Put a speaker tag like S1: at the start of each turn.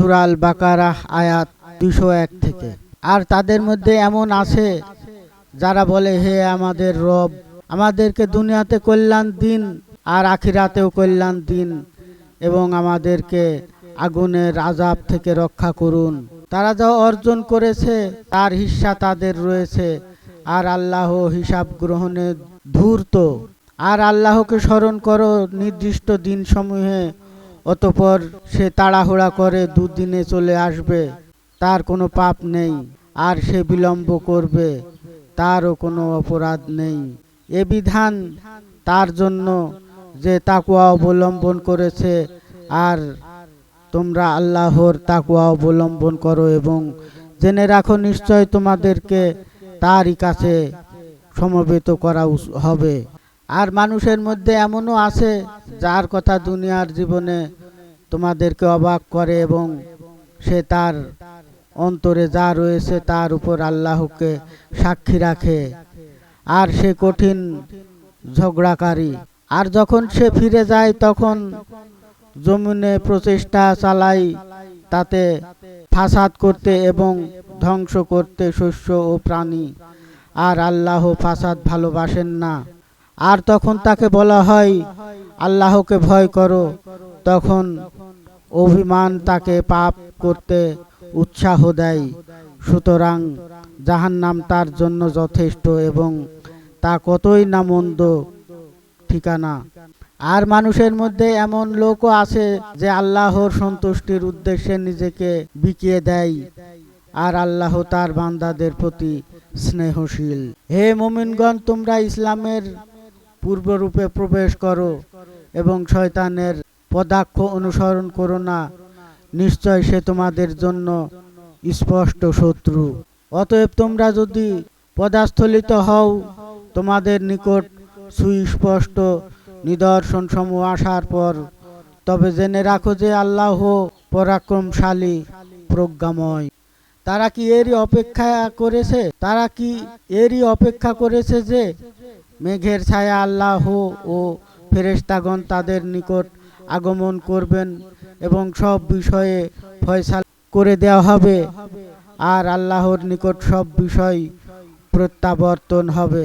S1: সুরাল বাকারা আয়াত দুশো এক থেকে। আর তাদের মধ্যে এমন আছে, যারা বলে, হে আমাদের রব, আমাদেরকে দুনিয়াতে কল্যাণ দিন আর আখিরাতেও কল্যাণ দিন এবং আমাদেরকে আগুনের আজাব থেকে রক্ষা করুন। তারা যা অর্জন করেছে, তার হিস্সা তাদের রয়েছে। আর আল্লাহ হিসাব গ্রহণে ধূর্ত। আর আল্লাহকে স্মরণ করো নির্দিষ্ট দিনসমূহে অতপর সে তাড়াহুড়া করে দুদিনে চলে আসবে, তার কোনো পাপ নেই, আর সে বিলম্ব করবে, তারও কোনো অপরাধ নেই। এ বিধান তার জন্য যে তাকুয়া অবলম্বন করেছে, আর তোমরা আল্লাহর তাকুয়া অবলম্বন করো এবং জেনে রাখো নিশ্চয় তোমাদেরকে তারই কাছে সমবেত করা হবে। আর মানুষের মধ্যে এমনও আছে যার কথা দুনিয়ার জীবনে তোমাদেরকে অবাক করে এবং সে তার অন্তরে যা রয়েছে তার উপর আল্লাহকে সাক্ষী রাখে। আর সে কঠিন ঝগড়াকারী। আর যখন সে ফিরে যায়, তখন জমিনে প্রচেষ্টা চালাই, তাতে ফাসাদ করতে এবং ধ্বংস করতে শস্য ও প্রাণী আর আল্লাহ ফাসাদ ভালোবাসেন না। আর তখন তাকে বলা হয় আল্লাহকে ভয় করো। তখন অভিমান তাকে পাপ করতে উৎসাহ দেয়। সুতরাং জাহান নাম তার জন্য যথেষ্ট এবং তা কতই না মন্দ ঠিকানা। আর মানুষের মধ্যে এমন লোকও আছে যে আল্লাহর সন্তুষ্টির উদ্দেশ্যে নিজেকে বিকিয়ে দেয়। আর আল্লাহ তার বান্দাদের প্রতি স্নেহশীল। হে মোমিনগণ, তোমরা ইসলামের পূর্বরূপে প্রবেশ করো। এবং শয়তানের পদাক্ষ অনুসরণ করো না। নিশ্চয় সে তোমাদের জন্য স্পষ্ট শত্রু। অতএব তোমরা যদি পদাস্থলিত হও, তোমাদের নিকট সুস্পষ্ট নিদর্শন সমূহ আসার পর, তবে জেনে রাখো যে আল্লাহ পরাক্রমশালী, প্রজ্ঞাময়। তারা কি এরই অপেক্ষা করেছে? তারা কি এরই অপেক্ষা করেছে যে মেঘের ছায়া আল্লাহ ও ফেরেশতাগণ তাদের নিকট আগমন করবেন এবং সব বিষয়ে ফয়সাল করে দেওয়া হবে। আর আল্লাহর নিকট সব বিষয় প্রত্যাবর্তন হবে।